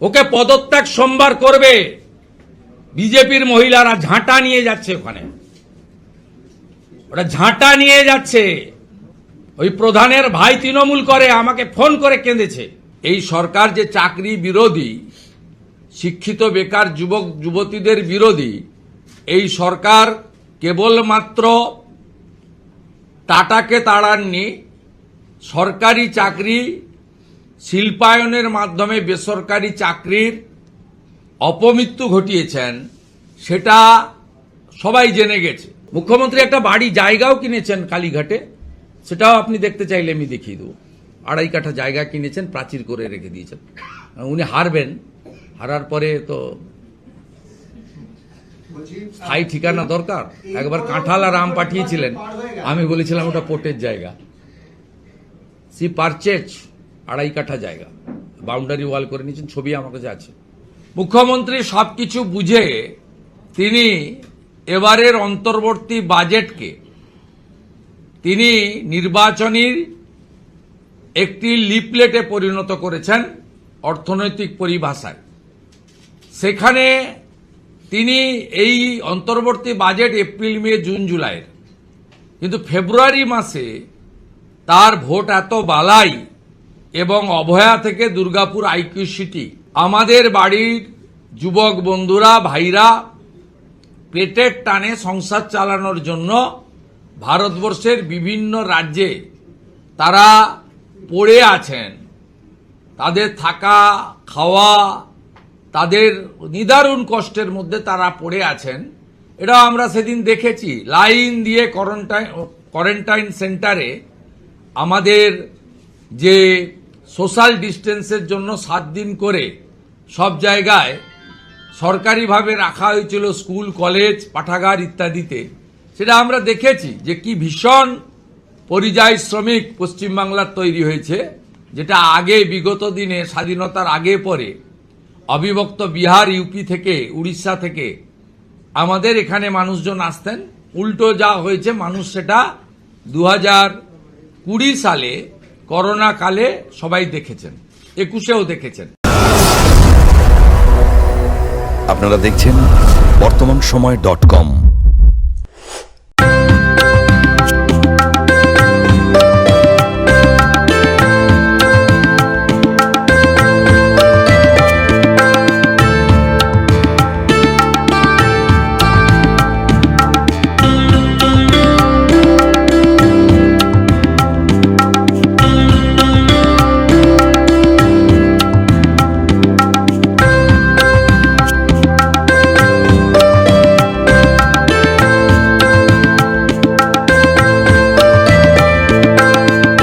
ওকে পদত্যাগ সোমবার করবে। বিজেপির মহিলারা ঝাঁটা নিয়ে যাচ্ছে ওখানে। ওরা ঝাঁটা নিয়ে যাচ্ছে। ওই প্রধানের ভাই তৃণমূল করে, আমাকে ফোন করে কেঁদেছে। এই সরকার যে চাকরি বিরোধী, শিক্ষিত বেকার যুবক, যুবতীদের বিরোধী, এই সরকার কেবলমাত্র টাটাকে তাড়াননি, সরকারি চাকরি শিল্পায়নের মাধ্যমে বেসরকারি চাকরির অপমৃত্যু ঘটিয়েছেন, সেটা সবাই জেনে গেছে। মুখ্যমন্ত্রী একটা বাড়ি, জায়গাও কিনেছেন কালীঘাটে, সেটাও আপনি দেখতে চাইলে আমি দেখিয়ে দেবো। আড়াই কাঠা জায়গা কিনেছেন, প্রাচীর করে রেখে দিয়েছেন। উনি হারবেন, হারার পরে তো স্থায়ী ঠিকানা দরকার। একবার কাঁঠাল আর আম পাঠিয়েছিলেন, আমি বলেছিলাম ওটা পোটের জায়গা। সি পারচেজ আড়াই কাঠা জায়গা। বাউন্ডারি ওয়াল করে নিয়েছেন, ছবি আমার কাছে আছে। মুখ্যমন্ত্রী সবকিছু বুঝে তিনি এবারের অন্তর্বর্তী বাজেটকে, তিনি নির্বাচনীর একটি লিপলেটে পরিণত করেছেন অর্থনৈতিক পরিভাষায়। সেখানে তিনি এই অন্তর্বর্তী বাজেট এপ্রিল, মে, জুন, জুলাইয়ের। কিন্তু ফেব্রুয়ারি মাসে তার ভোট এত বালাই এবং অভয়া থেকে দুর্গাপুর আইকিউ সিটি আমাদের বাড়ির যুবক বন্ধুরা, ভাইরা, পেটের টানে সংসার চালানোর জন্য ভারতবর্ষের বিভিন্ন রাজ্যে তারা পড়ে আছেন। তাদের থাকা, খাওয়া, তাদের নিদারুণ কষ্টের মধ্যে তারা পড়ে আছেন। এটা আমরা সেদিন দেখেছি। লাইন দিয়ে কোয়ারেন্টাইন কোয়ারেন্টাইন সেন্টারে আমাদের যে সোশ্যাল ডিস্টেন্সের জন্য সাত দিন করে সব জায়গায় সরকারিভাবে রাখা হয়েছিল স্কুল, কলেজ, পাঠাগার ইত্যাদিতে। সেটা আমরা দেখেছি যে কি ভীষণ পরিযায়ী শ্রমিক পশ্চিমবাংলার তৈরি হয়েছে, যেটা আগে, বিগত দিনে, স্বাধীনতার আগে পরে অবিভক্ত বিহার, ইউপি থেকে, উড়িষ্যা থেকে আমাদের এখানে মানুষজন আসতেন। উল্টো যা হয়েছে, মানুষ সেটা দু হাজার কুড়ি সালে করোনা কালে সবাই দেখেছেন একুশেও দেখেছেন। আপনারা দেখছেন বর্তমান সময় ডট কম।